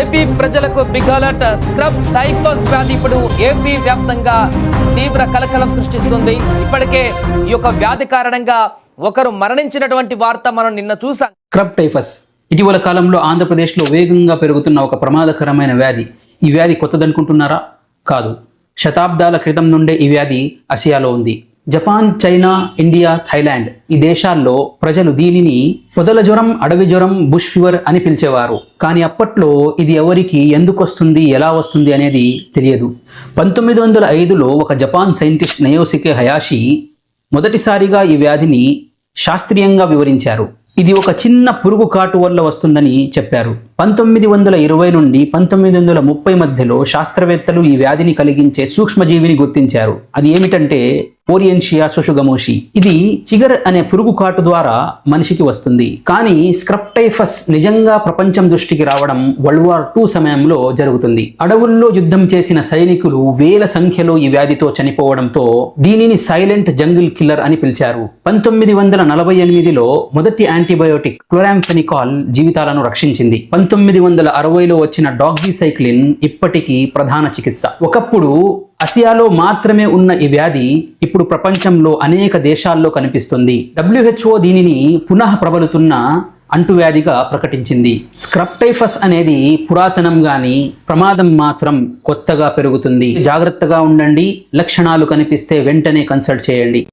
AP ప్రజలకు big alert. Scrub typhus వ్యాధి ఇప్పుడు ఏపీ వ్యాప్తంగా తీవ్ర కలకలం సృష్టిస్తుంది. ఇప్పటికే ఈ యొక్క వ్యాధి కారణంగా ఒకరు మరణించినటువంటి వార్త మనం నిన్న చూసాం. స్క్రబ్ టైఫస్ ఇటీవల కాలంలో ఆంధ్రప్రదేశ్లో వేగంగా పెరుగుతున్న ఒక ప్రమాదకరమైన వ్యాధి. ఈ వ్యాధి కొత్తదనుకుంటున్నారా? కాదు. శతాబ్దాల క్రితం నుండే ఈ వ్యాధి ఆసియాలో ఉంది. జపాన్ చైనా ఇండియా థైలాండ్ ఈ దేశాల్లో ప్రజలు దీనిని పొదల జ్వరం అడవి జ్వరం బుష్ ఫీవర్ అని పిలిచేవారు. కానీ అప్పట్లో ఇది ఎవరికి ఎందుకు వస్తుంది ఎలా వస్తుంది అనేది తెలియదు. పంతొమ్మిది వందల ఐదులో ఒక జపాన్ సైంటిస్ట్ నయోసికే హయాషి మొదటిసారిగా ఈ వ్యాధిని శాస్త్రీయంగా వివరించారు. ఇది ఒక చిన్న పురుగు కాటు వల్ల వస్తుందని చెప్పారు. పంతొమ్మిది వందల ఇరవై నుండి పంతొమ్మిది వందల ముప్పై మధ్యలో శాస్త్రవేత్తలు ఈ వ్యాధిని కలిగించే సూక్ష్మజీవిని గుర్తించారు. అది ఏమిటంటే ఓరియన్షియా సుషుగమోషి. ఇది చిగర్ అనే పురుగు కాటు ద్వారా మనిషికి వస్తుంది. కానీ స్క్రప్టైఫస్ నిజంగా ప్రపంచం దృష్టికి రావడం వరల్డ్ వార్ టూ సమయంలో జరుగుతుంది. అడవుల్లో యుద్ధం చేసిన సైనికులు వేల సంఖ్యలో ఈ వ్యాధితో చనిపోవడంతో దీనిని సైలెంట్ జంగిల్ కిల్లర్ అని పిలిచారు. పంతొమ్మిది వందల నలభై ఎనిమిదిలో మొదటి యాంటీబయోటిక్ క్లోరాంఫెనికాల్ జీవితాలను రక్షించింది. పంతొమ్మిది వందల అరవైలో వచ్చిన డాగ్జీసైక్లిన్ ఇప్పటికీ ప్రధాన చికిత్స. ఒకప్పుడు ఆసియాలో మాత్రమే ఉన్న ఈ వ్యాధి ఇప్పుడు ప్రపంచంలో అనేక దేశాల్లో కనిపిస్తుంది. డబ్ల్యూహెచ్ఓ దీనిని పునః ప్రబలుతున్న అంటువ్యాధిగా ప్రకటించింది. స్క్రప్టైఫస్ అనేది పురాతనం గాని ప్రమాదం మాత్రం కొత్తగా పెరుగుతుంది. జాగ్రత్తగా ఉండండి. లక్షణాలు కనిపిస్తే వెంటనే కన్సల్ట్ చేయండి.